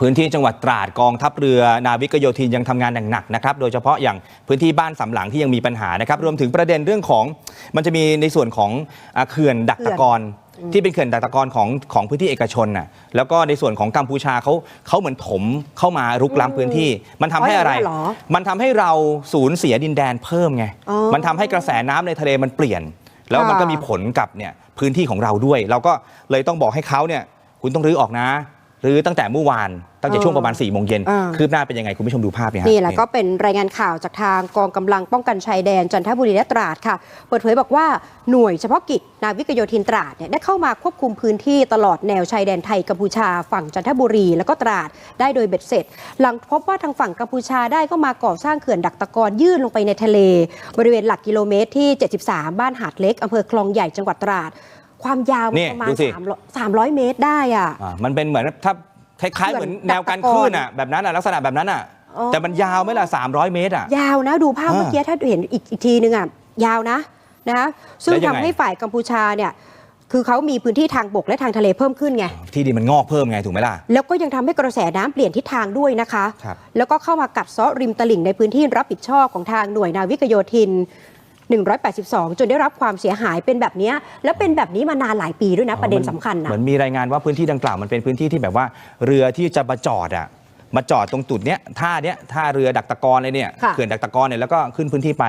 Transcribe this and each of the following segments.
พื้นที่จังหวัดตราดกองทัพเรือนาวิกโยธินยังทำงานหนักๆนะครับโดยเฉพาะอย่างพื้นที่บ้านสำหลังที่ยังมีปัญหานะครับรวมถึงประเด็นเรื่องของมันจะมีในส่วนของอ่าเขื่อนดักตะกอนที่เป็นเขื่อนดักตะกอนของของพื้นที่เอกชนน่ะแล้วก็ในส่วนของกัมพูชาเขาเขาเหมือนถมเข้ามารุกล้ำพื้นที่ มันทำให้อะไรอ๋ออย่างนั้นเหรอมันทำให้เราสูญเสียดินแดนเพิ่มไงอ๋อมันทำให้กระแสน้ำในทะเลมันเปลี่ยน แล้วมันก็ค่ะมีผลกับเนี่ยพื้นที่ของเราด้วย เราก็เลยต้องบอกให้เขาเนี่ยคุณต้องรื้อออกนะ รื้อตั้งแต่เมื่อวานตั้งแต่ช่วงประมาณ4ี่โมงเย็นอ่า คืบหน้าเป็นยังไงคุณผู้ชมดูภาพเนี่ยฮนี่แหละก็เป็นรายงานข่าวจากทางกองกำลังป้องกันชายแดนจันทบุรีและตราดค่ะ เปิดเผยบอกว่าหน่วยเฉพาะกิจนาวิกโยธินตราดเนี่ยได้เข้ามาควบคุมพื้นที่ตลอดแนวชายแดนไทยกัมพูชาฝั่งจันทบุรีแล้วก็ตราดได้โดยเบ็ดเสร็จ หลังพบว่าทางฝั่งกัมพูชาได้ก็มาก่อสร้างเขื่อนดักตะกอนยื่นลงไปในทะเล บริเวณหลักกิโลเมตรที่ 73 บ้านหาดเล็กอำเภอคลองใหญ่จังหวัดตราด ความยาวมันนี่ประมาณดูสิ300 300เมตรได้อะ อ่ามันเป็นเหมือนถ้าคล้ายๆเหมือนแนวการคลื่นอะแบบนั้นอะลักษณะแบบนั้นอะ อ๋อ แต่มันยาวไหมล่ะ300 เมตรอะ ยาวนะดูภาพอ่าเมื่อกี้ถ้าเห็นอีกอีกทีนึงอะยาวนะนะซึ่งแล้วยัทำงไง ให้ฝ่ายกัมพูชาเนี่ยคือเขามีพื้นที่ทางบกและทางทะเลเพิ่มขึ้นไง ที่ดินมันงอกเพิ่มไงถูกไหมล่ะ แล้วก็ยังทำให้กระแสน้ำเปลี่ยนทิศทางด้วยนะคะ ครับ แล้วก็เข้ามากัดเซาะริมตลิ่งในพื้นที่รับผิดชอบของทางหน่วยนาวิกโยธิน 182 จนได้รับความเสียหายเป็นแบบเนี้ยแล้วเป็นแบบนี้มานานหลายปีด้วยนะประเด็นสำคัญนะเหมือนมีรายงานว่าพื้นที่ดังกล่าวมันเป็นพื้นที่ที่แบบว่า เรือที่จะมาจอดอะมาจอดตรงจุดเนี้ยท่าเนี้ยท่าเรือดักตะกอนเลยเนี่ยค่ะเขื่อนดักตะกอนเนี่ยแล้วก็ขึ้นพื้นที่ไป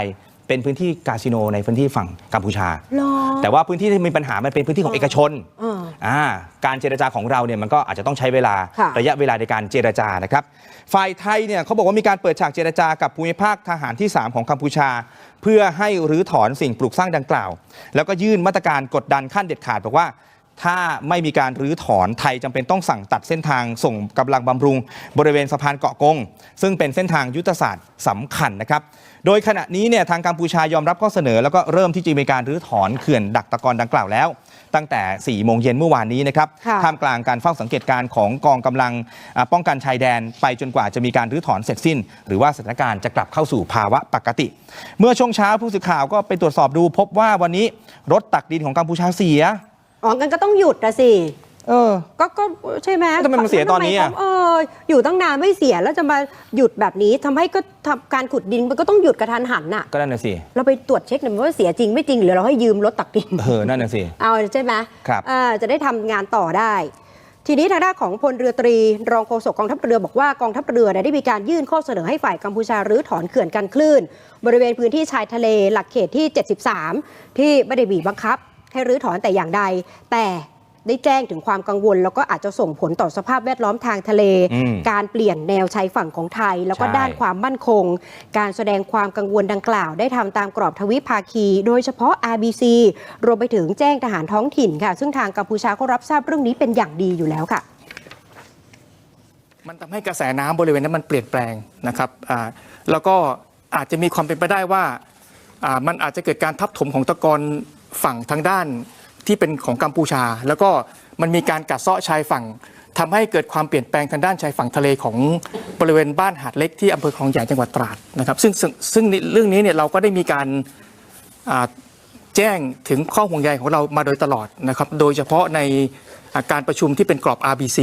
เป็นพื้นที่คาสิโนในพื้นที่ฝั่งกัมพูชา หรอ แต่ว่าพื้นที่ที่มีปัญหามันเป็นพื้นที่ของเอกชนเอออ่าการเจรจาของเราเนี่ยมันก็อาจจะต้องใช้เวลาค่ะ ระยะเวลาในการเจรจานะครับ ฝ่ายไทยเนี่ยเขาบอกว่ามีการเปิดฉากเจรจากับภูมิภาคทหารที่ 3 ของกัมพูชา เพื่อให้รื้อถอนสิ่งปลูกสร้างดังกล่าว แล้วก็ยื่นมาตรการกดดันขั้นเด็ดขาดบอกว่า ถ้าไม่มีการรื้อถอนไทยจำเป็นต้องสั่งตัดเส้นทางส่งกำลังบำรุง บริเวณสะพานเกาะกง ซึ่งเป็นเส้นทางยุทธศาสตร์สำคัญนะครับ โดยขณะนี้เนี่ยทางกัมพูชายอมรับข้อเสนอ แล้วก็เริ่มที่จะมีการรื้อถอนเขื่อนดักตะกอนดังกล่าวแล้ว ตั้งแต่4โมงเย็นเมื่อวานนี้นะครับค่ะ ท่ามกลางการเฝ้าสังเกตการณ์ของกองกำลังอ่าป้องกันชายแดนไปจนกว่าจะมีการรื้อถอนเสร็จสิ้น หรือว่าสถานการณ์จะกลับเข้าสู่ภาวะปกติ เมื่อช่วงเช้าผู้สื่อข่าวก็ไปตรวจสอบดูพบว่าวันนี้รถตักดินของกัมพูชาเสีย อ๋องั้นก็ต้องหยุดนะสิ เออ ก็ก็ใช่ไหมแล้วทำไมมันเสียตอนนี้อะทำไมเขาเอออยู่ตั้งนานไม่เสียแล้วจะมาหยุดแบบนี้ทำให้ก็ทำการขุดดินมันก็ต้องหยุดกระทันหันน่ะ ก็นั่นน่ะสิ เราไปตรวจเช็คหน่อยว่าเสียจริงไม่จริงหรือเราให้ยืมรถตักดิน เออ นั่นน่ะสิ เอาใช่ไหมครับเออจะได้ทำงานต่อได้ ทีนี้ทางด้านของพลเรือตรี รองโฆษกกองทัพเรือบอกว่ากองทัพเรือเนี่ยได้มีการยื่นข้อเสนอให้ฝ่ายกัมพูชารื้อถอนเขื่อนกันคลื่น บริเวณพื้นที่ชายทะเลหลักเขตที่ 73 ที่ไม่ได้บีบบังคับ ให้รื้อถอนแต่อย่างใด แต่ได้แจ้งถึงความกังวล แล้วก็อาจจะส่งผลต่อสภาพแวดล้อมทางทะเล อืมการเปลี่ยนแนวชายฝั่งของไทย แล้วก็ใช่ ด้านความมั่นคง การแสดงความกังวลดังกล่าว ได้ทำตามกรอบทวิภาคี โดยเฉพาะ RBC รวมไปถึงแจ้งทหารท้องถิ่นค่ะ ซึ่งทางกัมพูชาก็รับทราบเรื่องนี้เป็นอย่างดีอยู่แล้วค่ะ มันทำให้กระแสน้ำบริเวณนั้นมันเปลี่ยนแปลงนะครับอ่าแล้วก็อาจจะมีความเป็นไปได้ว่าอ่ามันอาจจะเกิดการทับถมของตะกอน ฝั่งทางด้านที่เป็นของกัมพูชา แล้วก็มันมีการกัดเซาะชายฝั่งทำให้เกิดความเปลี่ยนแปลงทางด้านชายฝั่งทะเลของบริเวณบ้านหาดเล็กที่อำเภอคลองใหญ่จังหวัดตราดนะครับซึ่งซึ่งซึ่งเรื่องนี้เนี่ยเราก็ได้มีการแจ้งถึงข้อห่วงใยของเรามาโดยตลอดนะครับโดยเฉพาะในการประชุมที่เป็นกรอบ RBC